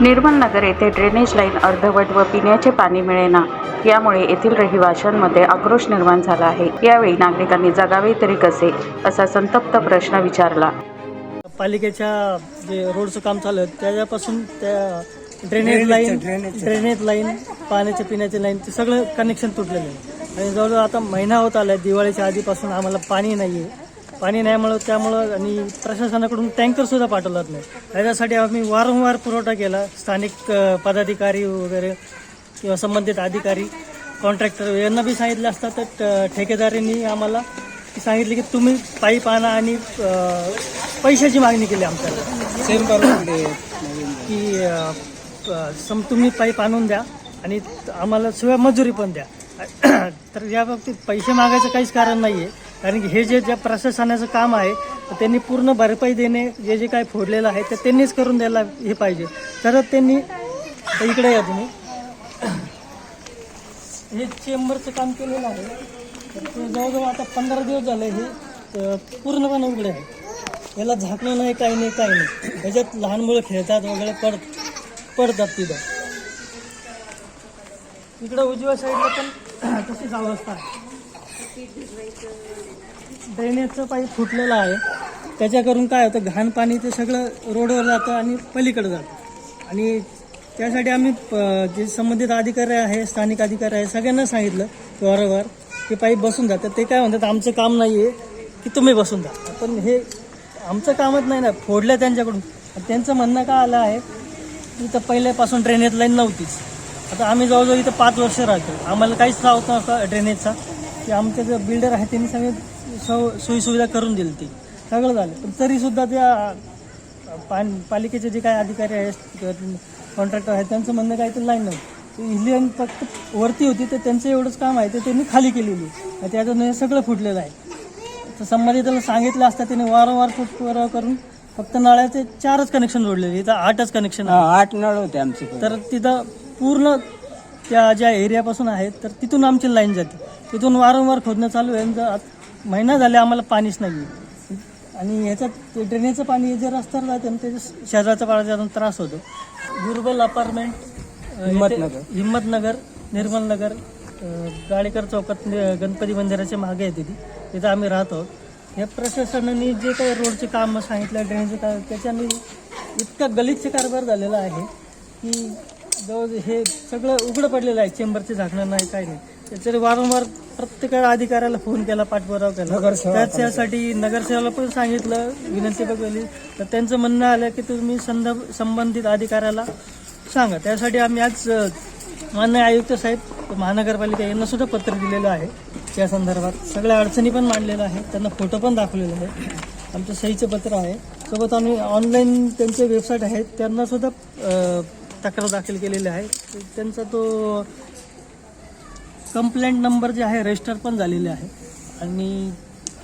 निर्मल नगर येथे drainage line अर्धवट व पिण्याचे पाणी मिळेना. यामुळे येथील रहिवाशांमध्ये आक्रोश निर्माण झाला आहे. यावेळी नागरिकांनी जगावे तरी कसे? असा संतप्त प्रश्न विचारला. पालिकेच्या जे रोडचं काम चालू आहे त्याच्यापासून त्या ड्रेनेज लाईन ड्रेनेज लाईन पाण्याच्या पिण्याची लाईन ते सगळं कनेक्शन तुटलेलं आहे. आणि जवळजवळ आता महिना होत आला आहे दिवाळीच्या आधीपासून आम्हाला पाणी नाही आहे पाणी नाहीमुळं त्यामुळं आणि प्रशासनाकडून टँकर सुद्धा पाठवला नाही. त्याच्यासाठी आम्ही वारंवार पुरवठा केला स्थानिक पदाधिकारी वगैरे किंवा संबंधित अधिकारी कॉन्ट्रॅक्टर यांना बी सांगितलं असतं तर ठेकेदारांनी आम्हाला सांगितले की तुम्ही पाईप आणा आणि पैशाची मागणी केली आमच्याला की अ, प- सम तुम्ही पाईप आणून द्या आणि आम्हाला शिवाय मजुरी पण द्या. तर या बाबतीत पैसे मागायचं काहीच कारण नाही आहे कारण की हे जे ज्या प्रशासनाचं काम आहे त्यांनी पूर्ण भरपाई देणे जे जे काय फोडलेलं आहे ते त्यांनीच करून द्यायला हे पाहिजे. तर त्यांनी इकडे या तुम्ही. हे चेंबरचं काम केलेलं आहे. तर ते जवळजवळ आता पंधरा दिवस झाले हे पूर्णपणे उघडे आहे. याला झाकणं नाही काही नाही काही नाही. ह्याच्यात लहान मुलं खेळतात वगैरे पड पडतात तिथं. इकडं उजव्या साईडला पण तशीच अवस्था आहे. ड्रेनेजचं पाईप फुटलेलं आहे. त्याच्याकरून काय होतं घाण पाणी ते सगळं रोडवर जातं आणि पलीकडे जातं. आणि त्यासाठी आम्ही प- जे संबंधित अधिकारी आहे स्थानिक अधिकारी आहे सगळ्यांना सांगितलं वारंवार की पाईप बसून जातात ते काय म्हणतात आमचं काम नाही आहे की तुम्ही बसून जा. पण हे आमचं कामच नाही ना फोडलं त्यांच्याकडून. त्यांचं म्हणणं काय आलं आहे की इथं पहिल्यापासून ड्रेनेज लाईन नव्हतीच. आता आम्ही जवळजवळ इथं पाच वर्ष राहतो. आम्हाला काहीच त्रास नव्हता ड्रेनेजचा की आमचे जे बिल्डर आहे त्यांनी सगळे सो सोयीसुविधा करून दिली ती. सगळं झालं. पण तरीसुद्धा त्या पान पालिकेचे जे काही अधिकारी आहेत कॉन्ट्रॅक्टर आहेत त्यांचं म्हणणं काय तर लाईन नव्हतं ही लाईन फक्त वरती होती तर त्यांचं एवढंच काम आहे ते त्यांनी खाली केलेली. त्यातून हे सगळं फुटलेलं आहे. तर संबंधिताला सांगितलं असतं त्याने वारंवार पुरवठा करून फक्त नळ्याचे चारच कनेक्शन जोडलेले. इथं आठच कनेक्शन आठ नळ होते आमचे. तर तिथं पूर्ण त्या ज्या एरियापासून आहेत तर तिथून आमची लाईन जाते. तिथून वारंवार खोदणं चालू आहे जर आत- महिना झाले आम्हाला पाणीच नाही. आणि ह्याच्यात ते ड्रेनेजचं पाणी जे रस्त्यावर जाते ना त्याच्या शरीराचा पाण्याचा त्रास होतो. गुरुबल अपार्टमेंट अ, इथे- हिम्मतनगर. हिम्मतनगर निर्मल नगर अ, गाडेकर चौकात नि- गणपती मंदिराच्या मागे आहे तिथे. तिथं आम्ही राहतो. या प्रशासनाने जे काही रोडचे काम सांगितलं ड्रेनेजचं काम त्याच्याने इतका गलिच्छ कारभार झालेला आहे की जवळ हे सगळं उघडं पडलेलं आहे. चेंबरचे झाकणं नाही काही नाही. त्याच्यावर वारंवार प्रत्येक अधिकाऱ्याला फोन केला पाठपुरावा केला. नगरसेवा त्याच्यासाठी नगरसेवाला पण सांगितलं विनंती बघितली तर त्यांचं म्हणणं आलं की तुम्ही संदर्भ संबंधित अधिकाऱ्याला सांगा. त्यासाठी आम्ही आज अ, मान्य आयुक्त साहेब महानगरपालिका यांना सुद्धा पत्र दिलेलं आहे. त्या संदर्भात सगळ्या अडचणी पण मांडलेल्या आहेत. त्यांना फोटो पण दाखवलेले आहे आमचं सहीचं पत्र आहे. सोबत आम्ही ऑनलाईन त्यांचे वेबसाईट आहेत. त्यांना सुद्धा अ, तक्रार दाखल केलेली आहे. त्यांचा तो कंप्लेंट नंबर जे आहे रजिस्टर पण झालेले आहे. आणि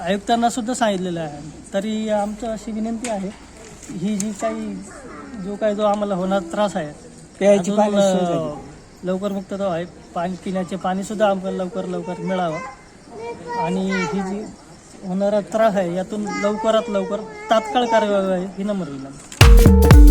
आयुक्तांना सुद्धा सांगितलेलं आहे. तरी आमचं अशी विनंती आहे ही जी काही जो काही जो आम्हाला होणार त्रास आहे प्यायची अजून, पाण्याची सोय झाली. अं, लवकर मुक्तता आहे पाणी पिण्याचे पाणी सुद्धा आम्हाला लवकर लवकर मिळावं. आणि ही जी होणारा त्रास आहे यातून लवकरात लवकर तात्काळ कारवाई व्हावी ही नम्र विनंती.